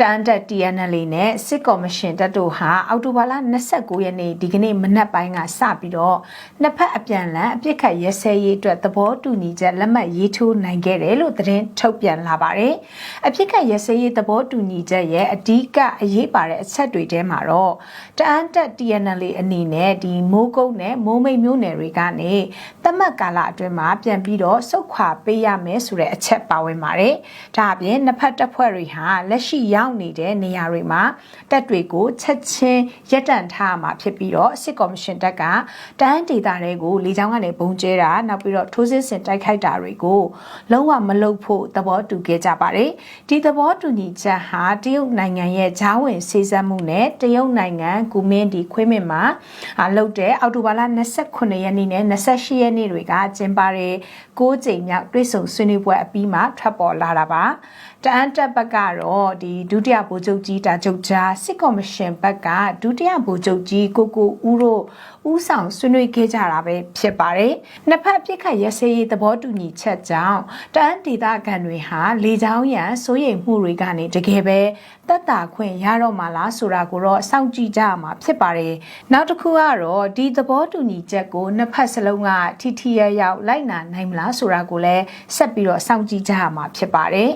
တန်တက် TNL နဲ့စစ်ကော်မရှင်တပ်တို့ဟာအောက်တိုဘာလ29ရက်နေ့ဒီကနေ့မနက်ပိုင်းကစပြီးတော့နှစ်ဖက်အပြန်အလှန်အပြစ်ခတ်ရဲစဲရေးအတွက်သဘောတူညီချက်လက်မှတ်ရေးထိုးနိုင်ခဲ့တယ်လို့သတင်းထုတ်ပြန်လာပါတယ်။အပြစ်ခတ်ရဲစဲရေးသဘောတူညီချက်ရဲ့အဓိကအရေးပါတဲ့အချက်တွေထဲမှာတော့တန်တက် TNL အနေနဲ့ဒီမိုးကုတ်နဲ့မိုးမိတ်မျိုးနယ်တွေကနေတတ်မှတ်ကာလအတွင်းမှာပြန်ပြီးတော့စုတ်ခွာပေးရမယ်ဆိုတဲ့အချက်ပါဝင်ပါတယ်။ဒါအပြင်နှစ်ဖက်တပ်ဖွဲ့တွေဟာလက်ရှိရောက်နေတဲ့နေရာတွေမှာတပ်တွေကိုချက်ချင်းရပ်တန့်ထားမှာဖြစ်ပြီးတော့စစ်ကော်မရှင်တပ်ကတန်းဒေသတွေကိုလေကြောင်းကနေပုံကျဲတာနောက်ပြီးတော့ထိုးစစ်ဆင်တိုက်ခိုက်တာတွေကိုလုံးဝမလုပ်ဖို့သဘောတူခဲ့ကြပါတယ်။ဒီသဘောတူညီချက်ဟာတရုတ်နိုင်ငံရဲ့ဂျားဝင်စေစပ်မှုနဲ့တရုတ်နိုင်ငံကူမင်းဒီခွေးမင်မှာလှုပ်တဲ့အောက်တိုဘာလ29ရက်နေ့နဲ့28ရက်နေ့တွေကကျင်းပတဲ့6ကြိမ်မြောက်တွဲဆုံဆွေးနွေးပွဲအပြီးမှာထွက်ပေါ်လာတာပါတအန်တက်ဘက်ကတော့ဒီဒုတိယဗိုလ်ချုပ်ကြီးတာချုပ်ကြားစစ်ကော်မရှင်ဘက်ကဒုတိယဗိုလ်ချုပ်ကြီးကိုကိုဦးတို့ဦးဆောင်ဆွေးနွေးခဲ့ကြတာပဲဖြစ်ပါတယ်နှစ်ဖက်ပြစ်ခတ်ရစရေးသဘောတူညီချက်ကြောင့်တအန်ဒေသခံတွေဟာလေကြောင်းရန်စိုးရိမ်မှုတွေကနေတကယ်ပဲတက်တာခွင့်ရတော့မှလားဆိုတာကိုတော့စောင့်ကြည့်ကြရမှာဖြစ်ပါတယ်နောက်တစ်ခုကတော့ဒီသဘောတူညီချက်ကိုနှစ်ဖက်စလုံးကထိထိရရောက်လိုက်နာနိုင်မလားဆိုတာကိုလည်းဆက်ပြီးတော့စောင့်ကြည့်ကြရမှာဖြစ်ပါတယ်